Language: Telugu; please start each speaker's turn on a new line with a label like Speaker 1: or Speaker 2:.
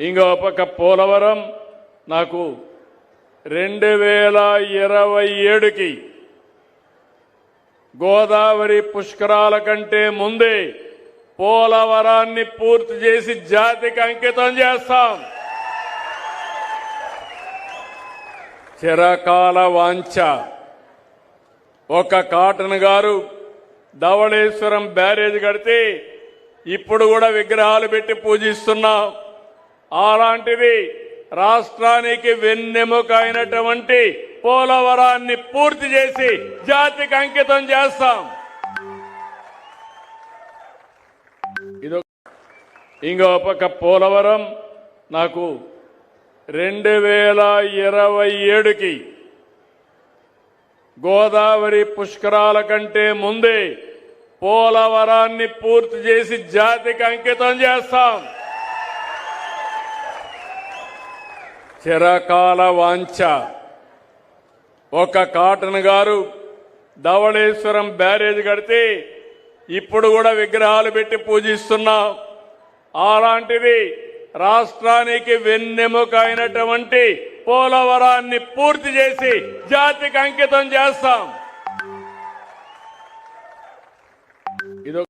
Speaker 1: ఇంకో పక్క పోలవరం నాకు రెండు వేల ఇరవై ఏడుకి గోదావరి పుష్కరాల కంటే ముందే పోలవరాన్ని పూర్తి చేసి జాతికి అంకితం చేస్తాం. చిరకాల వాంఛ. ఒక కాటన్ గారు ధవళేశ్వరం బ్యారేజ్ కడితే ఇప్పుడు కూడా విగ్రహాలు పెట్టి పూజిస్తున్నాం. అలాంటిది రాష్ట్రానికి వెన్నెముక అయినటువంటి పోలవరాన్ని పూర్తి చేసి జాతికి అంకితం చేస్తాం. ఇదో ఇంకో పక్క పోలవరం నాకు రెండు వేల ఇరవై ఏడుకి గోదావరి పుష్కరాల కంటే ముందే పోలవరాన్ని పూర్తి చేసి జాతికి అంకితం చేస్తాం. చిరకాల వాంఛ. ఒక కాటన్ గారు ధవళేశ్వరం బ్యారేజ్ కడితే ఇప్పుడు కూడా విగ్రహాలు పెట్టి పూజిస్తున్నాం. అలాంటిది రాష్ట్రానికి వెన్నెముక అయినటువంటి పోలవరాన్ని పూర్తి చేసి జాతికి అంకితం చేస్తాం. ఇది